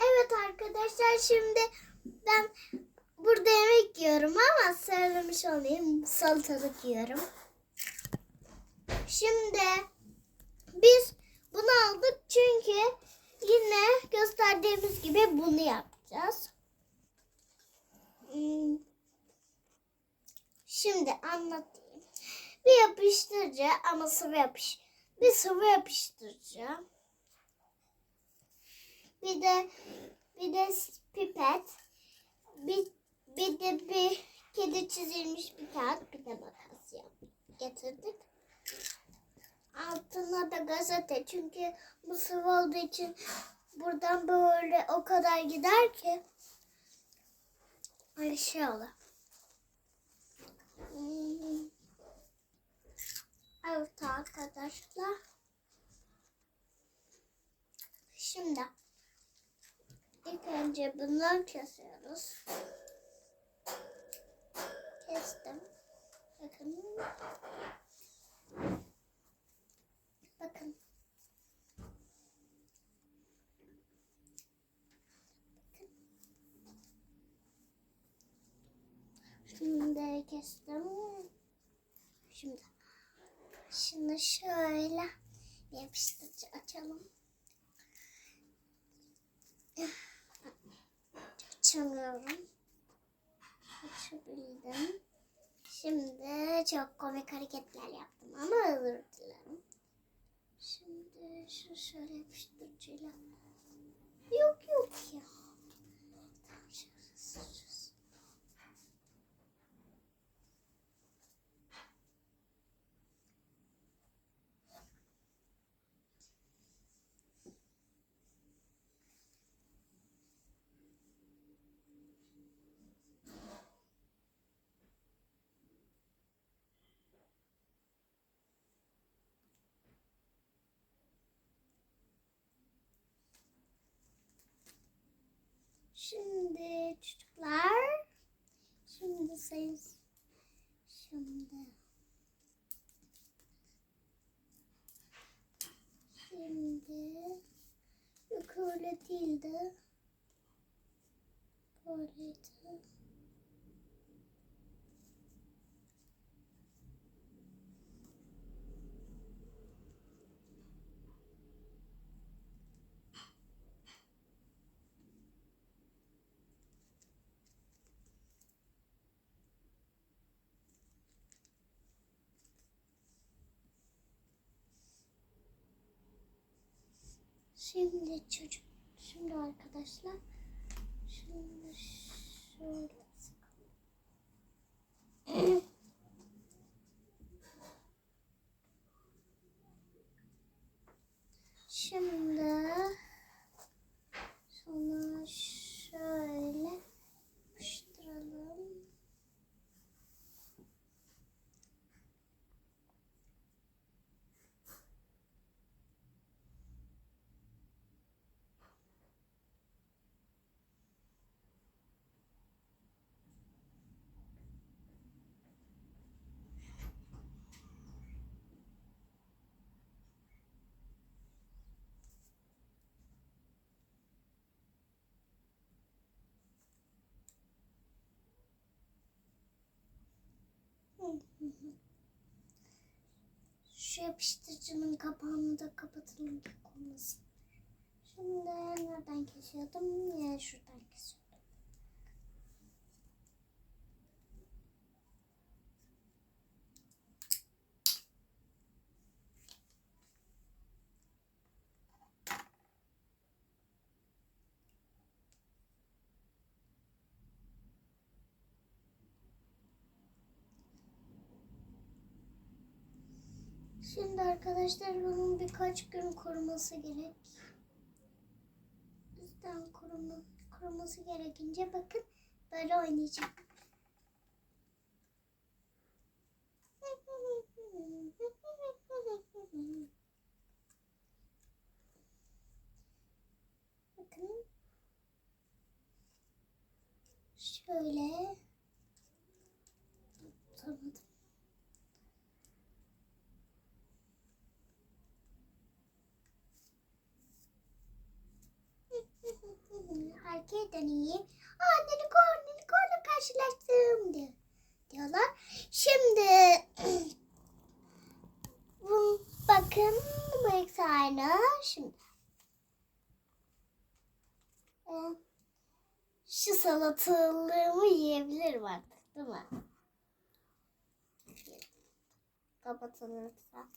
Evet arkadaşlar şimdi ben burada yemek yiyorum ama söylemiş olayım salatalık yiyorum. Şimdi biz bunu aldık çünkü yine gösterdiğimiz gibi bunu yapacağız. Hmm. Şimdi anlatayım. Bir yapıştırıcı ama sıvı yapış. Bir sıvı yapıştırıcı. Bir de bir de pipet. Bir, bir de bir kedi çizilmiş bir kağıt. Bir de makas getirdik. Altına da gazete. Çünkü bu sıvı olduğu için buradan böyle o kadar gider ki. Öyle şey olur. Hmm. Evet arkadaşlar. Şimdi önce bundan kesiyoruz. Kestim. Bakın. Bakın. Şimdi kestim. Şimdi Şimdi şöyle bir yapıştırıcı açalım. Açamıyorum. Açabildim. Şimdi çok komik hareketler yaptım ama özür dilerim. Şimdi şu şöyle yapıştırıcıyla. Yok yok ya. Tamam, şöyle süreceğiz. Şimdi çocuklar. Sayın. Şimdi. Şimdi. Yok öyle değildi. Böyleydi. Şimdi çocuk, şimdi arkadaşlar, şimdi şöyle sıkalım. Şimdi sonra şöyle yapıştıralım. Şu yapıştırıcının kapağını da kapatalım. Şimdi nereden kesiyordum? Yine şuradan kesiyordum. Şimdi arkadaşlar bunun birkaç gün kuruması gerek. Bizden kuruma, kuruması gerekince bakın böyle oynayacak. Bakın. Şöyle. Tutamadım. Nereden yiyeyim? Aa Nilikor, Nilikor'la karşılaştım diyor, diyorlar. Şimdi bakın bu aynı. Şimdi e, şu salatalığımı yiyebilirim artık değil mi? Kapatalım lütfen.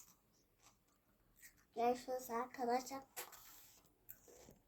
Görüşürüz arkadaşlar.